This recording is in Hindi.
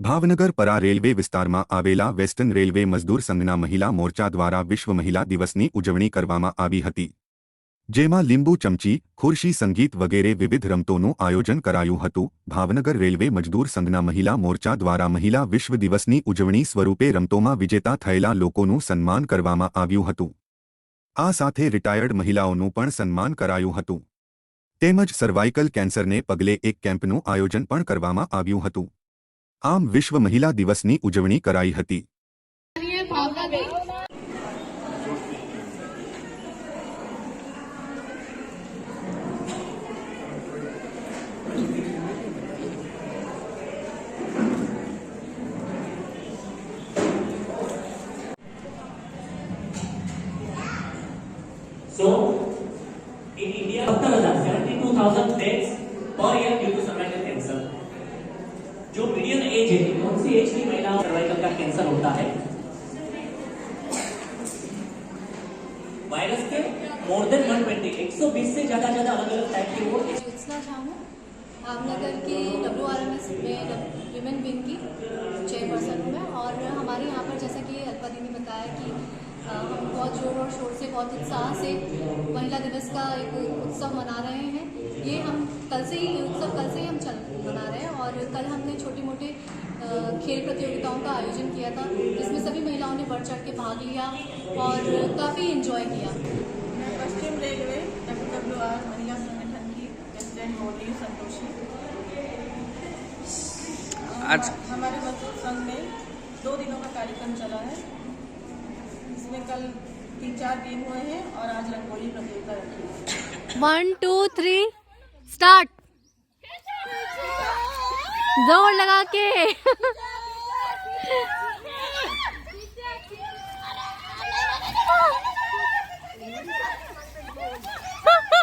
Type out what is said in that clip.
ભાવનગર પરા રેલવે વિસ્તારમાં આવેલા વેસ્ટર્ન રેલવે મજદૂર સંઘના મહિલા મોરચા દ્વારા વિશ્વ મહિલા દિવસની ઉજવણી કરવામાં આવી હતી. જેમાં લીંબુ ચમચી, ખુરશી સંગીત વગેરે વિવિધ રમતોનું આયોજન કરાયું હતું. ભાવનગર રેલવે મજદૂર સંઘના મહિલા મોરચા દ્વારા મહિલા વિશ્વ દિવસની ઉજવણી સ્વરૂપે રમતોમાં વિજેતા થયેલા લોકોનું સન્માન કરવામાં આવ્યું હતું. આ સાથે રિટાયર્ડ મહિલાઓનું પણ સન્માન કરાયું હતું. તેમજ સર્વાઇકલ કેન્સરને પગલે એક કેમ્પનું આયોજન પણ કરવામાં આવ્યું હતું. आम विश्व महिला दिवस की उजवनी कराई थी So, in India, 72,000 deaths एज है कौन सी एज की महिला सर्वाइकल का कैंसर होता है? वायरस के मोर देन 120 120 से ज़्यादा ज़्यादा अलग अलग टाइप के वो हूँ भावनगर की डब्ल्यू आर एम एस में विमेन विंग की चेयरपर्सन हूँ मैं, और हमारे यहाँ पर जैसा कि अल्पा दी ने बताया कि हम बहुत ज़ोर और शोर से, बहुत उत्साह से महिला दिवस का एक उत्सव मना रहे हैं। ये हम कल से ही, उत्सव कल से ही हम चल मना रहे हैं और कल हमने छोटी मोटे खेल प्रतियोगिताओं का आयोजन किया था जिसमें सभी महिलाओं ने बढ़ चढ़ के भाग लिया और काफ़ी इन्जॉय किया। मैं पश्चिम रेलवे डब्ल्यू आर महिला संगठन की प्रेसिडेंट बोल रही हूँ संतोषी। आज- हमारे मजदूर संघ में दो दिनों का कार्यक्रम चला है। इसमें कल तीन चार टीम हुए हैं और आज रंगोली प्रतियोगिता रखी है। वन टू थ्री स्टार्ट ज़ोर लगा के।